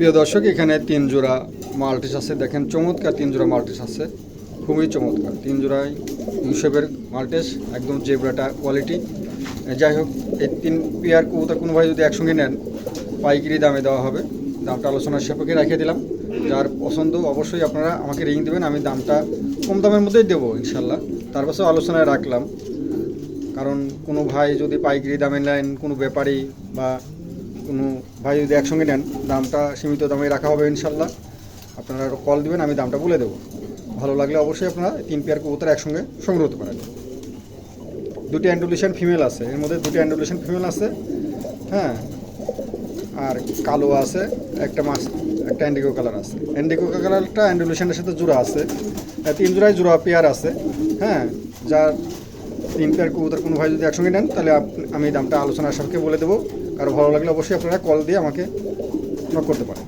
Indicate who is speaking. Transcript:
Speaker 1: প্রিয় দর্শক, এখানে তিন জোড়া মাল্টিস আছে। দেখেন চমৎকার তিন জোড়া মাল্টিস আছে। খুবই চমৎকার। তিন জোড়াই ইউসেফের মাল্টিস, একদম জেব্রাটা কোয়ালিটি। যাই হোক, এই তিন পেয়ার কবুতর কোনো ভাই যদি একসঙ্গে নেন, পাইকারি দামে দেওয়া হবে। দামটা আলোচনার সাপেক্ষে রেখে দিলাম। যার পছন্দ, অবশ্যই আপনারা আমাকে রিং দেবেন, আমি দামটা কম দামের মধ্যেই দেবো ইনশাল্লাহ তার পাশেও আলোচনায় রাখলাম। কারণ কোনো ভাই যদি পাইকারি দামে নেন, কোনো ব্যাপারী বা কোনো ভাই যদি একসঙ্গে নেন, দামটা সীমিত দামে রাখা হবে ইনশাল্লাহ। আপনারা কল দিবেন, আমি দামটা বলে দেবো। ভালো লাগলে অবশ্যই আপনারা তিন পেয়ার কবুতর একসঙ্গে সংগ্রহ করতে পারেন। দুটি অ্যান্ডুলেশন ফিমেল আছে, এর মধ্যে দুটি অ্যান্ডুলেশন ফিমেল আছে হ্যাঁ? আর কালো আছে, একটা মাছ, একটা অ্যান্ডিগো কালার আছে। অ্যান্ডিগো কালারটা অ্যান্ডুলেশনের সাথে জোড়া আছে তিন জোড়ায় জোড়া পেয়ার আছে হ্যাঁ? যার তিন পেয়ার কবুতর কোনো ভাই যদি একসঙ্গে নেন, তাহলে আমি দামটা আলোচনার সাপেক্ষে বলে দেবো। কারও ভালো লাগলে অবশ্যই আপনারা কল দিয়ে আমাকে নক করতে পারেন।